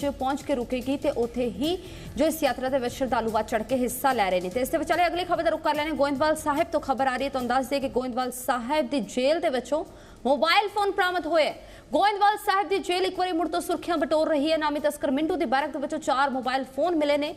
ਚ ਪਹੁੰਚ ਕੇ ਰੁਕੇਗੀ ਤੇ ਉੱਥੇ ਹੀ ਜੋ ਇਸ ਯਾਤਰਾ ਦੇ ਵਿੱਚ ਸ਼ਰਧਾਲੂ ਵੱਧ ਚੜ ਕੇ ਹਿੱਸਾ ਲੈ ਰਹੇ ਨੇ। ਤੇ ਇਸ ਦੇ ਵਿਚਾਲੇ ਅਗਲੀ ਖਬਰ ਦਾ ਰੁਕ ਕਰ ਲੈਣੇ ਗੋਇੰਦਵਾਲ ਸਾਹਿਬ ਤੋਂ ਖਬਰ ਆ ਰਹੀ ਹੈ। ਤੁਹਾਨੂੰ ਦੱਸ ਦੇ ਕਿ ਗੋਇੰਦਵਾਲ ਸਾਹਿਬ ਦੀ ਜੇਲ੍ਹ ਦੇ ਵਿੱਚੋਂ ਮੋਬਾਈਲ ਫੋਨ ਬਰਾਮਦ ਹੋਏ। ਗੋਇੰਦਵਾਲ ਸਾਹਿਬ ਦੀ ਜੇਲ੍ਹ ਇੱਕ ਵਾਰੀ ਮੁੜ ਤੋਂ ਸੁਰਖੀਆਂ ਬਟੋਰ ਰਹੀ ਹੈ। ਨਾਮੀ ਤਸਕਰ ਮਿੰਟੂ ਦੀ ਬੈਰਕ ਦੇ ਵਿੱਚੋਂ ਚਾਰ ਮੋਬਾਈਲ ਫੋਨ ਮਿਲੇ ਨੇ,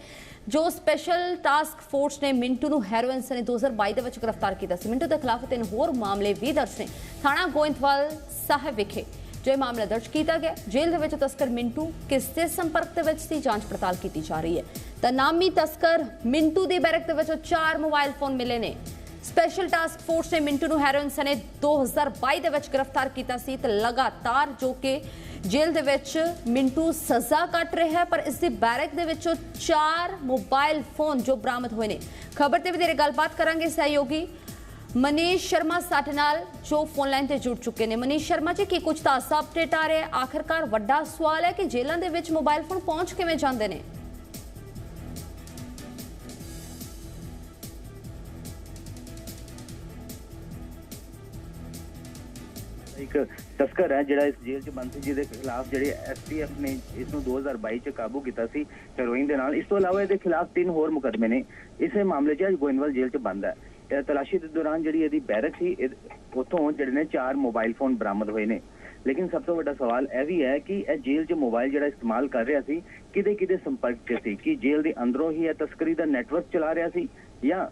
ਜੋ ਸਪੈਸ਼ਲ ਟਾਸਕ ਫੋਰਸ ਨੇ ਮਿੰਟੂ ਨੂੰ ਹੈਰੋਇਨ ਸਨੇ 2022 ਦੇ ਵਿੱਚ ਗ੍ਰਿਫਤਾਰ ਕੀਤਾ ਸੀ। ਮਿੰਟੂ ਦੇ ਖਿਲਾਫ ਤਿੰਨ ਹੋਰ ਮਾਮਲੇ ਵੀ ਦਰਜ ਨੇ। ਥਾਣਾ ਗੋਇੰਦਵਾਲ ਸਾਹਿਬ ਵਿਖੇ ਜੋ ਮਾਮਲਾ ਦਰਜ ਕੀਤਾ ਗਿਆ। ਜੇਲ੍ਹ ਦੇ ਵਿੱਚ ਤਸਕਰ ਮਿੰਟੂ ਕਿਸ ਦੇ ਸੰਪਰਕ ਦੇ ਵਿੱਚ ਸੀ, ਜਾਂਚ ਪੜਤਾਲ ਕੀਤੀ ਜਾ ਰਹੀ ਹੈ। ਤਾਂ ਨਾਮੀ ਤਸਕਰ ਮਿੰਟੂ ਦੀ ਬੈਰਕ ਦੇ ਵਿੱਚੋਂ ਚਾਰ ਮੋਬਾਈਲ ਫੋਨ ਮਿਲੇ ਨੇ। ਸਪੈਸ਼ਲ ਟਾਸਕ ਫੋਰਸ ਨੇ ਮਿੰਟੂ ਨੂੰ ਹੈਰੋਇਨ ਸਨੇ 2022 ਦੇ ਵਿੱਚ ਗ੍ਰਿਫਤਾਰ ਕੀਤਾ ਸੀ ਤੇ ਲਗਾਤਾਰ ਜੋ ਕਿ ਜੇਲ੍ਹ ਦੇ ਵਿੱਚ ਮਿੰਟੂ ਸਜ਼ਾ ਕੱਟ ਰਿਹਾ ਹੈ, ਪਰ ਇਸ ਦੀ ਬੈਰਕ ਦੇ ਵਿੱਚੋਂ ਚਾਰ ਮੋਬਾਈਲ ਫੋਨ ਜੋ ਬਰਾਮਦ ਹੋਏ ਨੇ। ਖਬਰ ਤੇ ਵਧੇਰੇ ਗੱਲਬਾਤ ਕਰਾਂਗੇ ਸਹਿਯੋਗੀ। ਮਨੀਸ਼ ਸ਼ਰਮਾ ਸਾਡੇ ਨਾਲ ਜੋ ਫੋਨ ਲਾਈਨ ਤੇ ਜੁੜ ਚੁੱਕੇ ਨੇ। ਮਨੀਸ਼ ਸ਼ਰਮਾ ਜੀ, ਕੀ ਕੁਝ ਤਾਜ਼ਾ ਅਪਡੇਟ ਆ ਰਿਹਾ? ਆਖਰਕਾਰ ਵੱਡਾ ਸਵਾਲ ਹੈ ਕਿ ਜੇਲ੍ਹਾਂ ਦੇ ਵਿੱਚ ਮੋਬਾਈਲ ਫੋਨ ਪਹੁੰਚ ਕਿਵੇਂ ਜਾਂਦੇ ਨੇ? ਇੱਕ ਤਸਕਰ ਹੈ ਜਿਹੜਾ ਇਸ ਜੇਲ੍ਹ 'ਚ ਬੰਦ ਸੀ, ਜਿਹਦੇ ਖਿਲਾਫ ਜਿਹੜੇ ਐਸਟੀਐਫ ਨੇ ਇਸ ਨੂੰ 2022 'ਚ ਕਾਬੂ ਕੀਤਾ ਸੀ ਹੈਰੋਇਨ ਦੇ ਨਾਲ। ਇਸ ਤੋਂ ਇਲਾਵਾ ਇਹਦੇ ਖਿਲਾਫ ਤਿੰਨ ਹੋਰ ਮੁਕੱਦਮੇ ਨੇ। ਇਸੇ ਮਾਮਲੇ 'ਚ ਅੱਜ ਗੋਇੰਦਵਾਲ ਜੇਲ੍ਹ 'ਚ ਬੰਦ ਹੈ। ਤਲਾਸ਼ੀ ਦੇ ਦੌਰਾਨ ਜਿਹੜੀ ਇਹਦੀ ਬੈਰਕ ਸੀ ਇਹ- ਉੱਥੋਂ ਜਿਹੜੇ ਨੇ ਚਾਰ ਮੋਬਾਈਲ ਫੋਨ ਬਰਾਮਦ ਹੋਏ ਨੇ। ਲੇਕਿਨ ਸਭ ਤੋਂ ਵੱਡਾ ਸਵਾਲ ਇਹ ਵੀ ਹੈ ਕਿ ਇਹ ਜੇਲ੍ਹ 'ਚ ਮੋਬਾਈਲ ਜਿਹੜਾ ਇਸਤੇਮਾਲ ਕਰ ਰਿਹਾ ਸੀ ਕਿਹਦੇ ਕਿਹਦੇ ਸੰਪਰਕ 'ਚ ਸੀ? ਕਿ ਜੇਲ੍ਹ ਦੇ ਅੰਦਰੋਂ ਹੀ ਇਹ ਤਸਕਰੀ ਦਾ ਨੈਟਵਰਕ ਚਲਾ ਰਿਹਾ ਸੀ? ਜਾਂ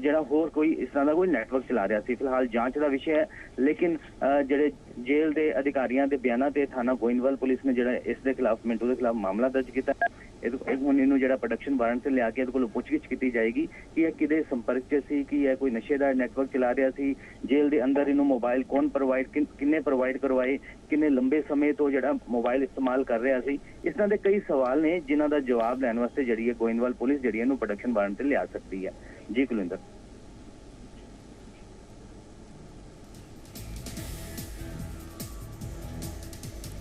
ਜਿਹੜਾ ਹੋਰ ਕੋਈ ਇਸ ਤਰ੍ਹਾਂ ਦਾ ਕੋਈ ਨੈਟਵਰਕ ਚਲਾ ਰਿਹਾ ਸੀ? ਫਿਲਹਾਲ ਜਾਂਚ ਦਾ ਵਿਸ਼ਾ ਹੈ ਲੇਕਿਨ ਅਹ, ਜਿਹੜੇ ਜੇਲ੍ਹ ਦੇ ਅਧਿਕਾਰੀਆਂ ਦੇ ਬਿਆਨਾਂ ਤੇ ਥਾਣਾ ਗੋਇੰਦਵਾਲ ਪੁਲਿਸ ਨੇ ਜਿਹੜਾ ਇਸ ਦੇ ਖਿਲਾਫ ਮਿੰਟੂ ਦੇ ਖਿਲਾਫ ਮਾਮਲਾ ਦਰਜ ਕੀਤਾ ਹੈ। ਇਹ ਹੁਣ ਇਹਨੂੰ ਜਿਹੜਾ ਪ੍ਰੋਡਕਸ਼ਨ ਵਾਰੰਟ ਤੇ ਲਿਆ ਕੇ ਇਹਦੇ ਕੋਲੋਂ ਪੁੱਛਗਿੱਛ ਕੀਤੀ ਜਾਏਗੀ ਕਿ ਇਹ ਕਿਹਦੇ ਸੰਪਰਕ 'ਚ ਸੀ, ਕਿ ਇਹ ਕੋਈ ਨਸ਼ੇ ਦਾ ਨੈਟਵਰਕ ਚਲਾ ਰਿਹਾ ਸੀ, ਜੇਲ੍ਹ ਦੇ ਅੰਦਰ ਇਹਨੂੰ ਮੋਬਾਈਲ ਕੌਣ ਪ੍ਰੋਵਾਈਡ ਕਿੰਨੇ ਪ੍ਰੋਵਾਈਡ ਕਰਵਾਏ, ਕਿੰਨੇ ਲੰਬੇ ਸਮੇਂ ਤੋਂ ਜਿਹੜਾ ਮੋਬਾਈਲ ਇਸਤੇਮਾਲ ਕਰ ਰਿਹਾ ਸੀ, ਇਸ ਤਰ੍ਹਾਂ ਦੇ ਕਈ ਸਵਾਲ ਨੇ ਜਿਨ੍ਹਾਂ ਦਾ ਜਵਾਬ ਲੈਣ ਵਾਸਤੇ ਜਿਹੜੀ ਹੈ ਗੋਇੰਦਵਾਲ ਪੁਲਿਸ ਜਿਹੜੀ ਇਹਨੂੰ ਪ੍ਰੋਡਕਸ਼ਨ ਵਾਰੰਟ ਤੇ ਲਿਆ ਸਕਦੀ ਹੈ। ਜੀ ਕੁਲਿੰਦਰ